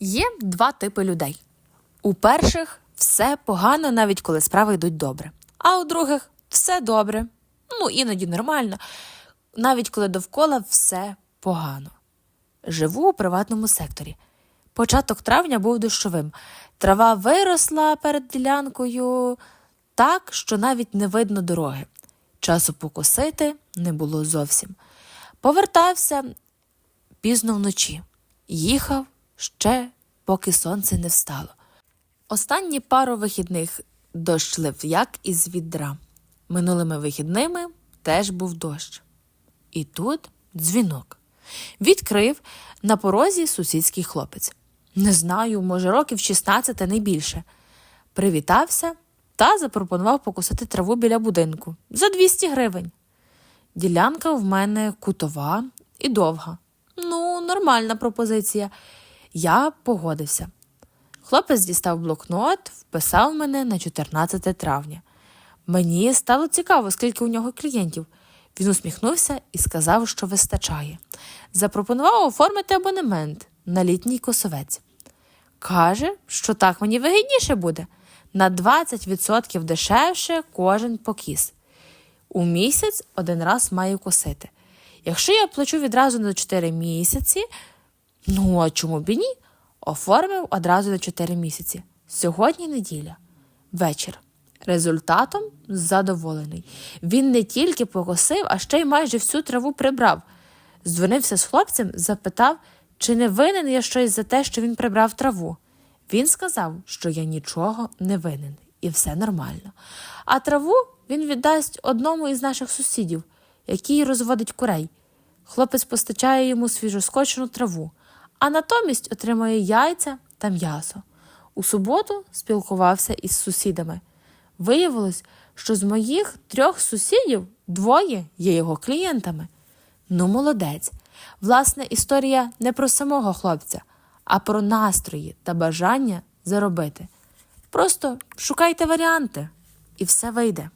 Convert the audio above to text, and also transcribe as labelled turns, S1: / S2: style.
S1: Є два типи людей. У перших все погано, навіть коли справи йдуть добре. А у других все добре, ну іноді нормально, навіть коли довкола все погано. Живу у приватному секторі. Початок травня був дощовим. Трава виросла перед ділянкою так, що навіть не видно дороги. Часу покосити не було зовсім. Повертався пізно вночі. Їхав ще, поки сонце не встало. Останні пару вихідних дощ лив як із відра. Минулими вихідними теж був дощ. І тут дзвінок. Відкрив на порозі сусідський хлопець. Не знаю, може, років 16 не більше. Привітався та запропонував покусати траву біля будинку за 200 гривень. Ділянка в мене кутова і довга. Ну, нормальна пропозиція. Я погодився. Хлопець дістав блокнот, вписав мене на 14 травня. Мені стало цікаво, скільки у нього клієнтів. Він усміхнувся і сказав, що вистачає. Запропонував оформити абонемент на літній косовець. Каже, що так мені вигідніше буде на 20% дешевше кожен покіс. У місяць один раз маю косити. Якщо я плачу відразу на 4 місяці, ну а чому б і ні? Оформив одразу на 4 місяці. Сьогодні неділя. Вечір. Результатом задоволений. Він не тільки покосив, а ще й майже всю траву прибрав. Дзвонився з хлопцем, запитав, чи не винен я щось за те, що він прибрав траву. Він сказав, що я нічого не винен, і все нормально. А траву він віддасть одному із наших сусідів, який розводить курей. Хлопець постачає йому свіжоскочену траву, а натомість отримує яйця та м'ясо. У суботу спілкувався із сусідами. Виявилось, що з моїх трьох сусідів двоє є його клієнтами. Ну, молодець. Власне, історія не про самого хлопця, а про настрої та бажання заробити. Просто шукайте варіанти, і все вийде.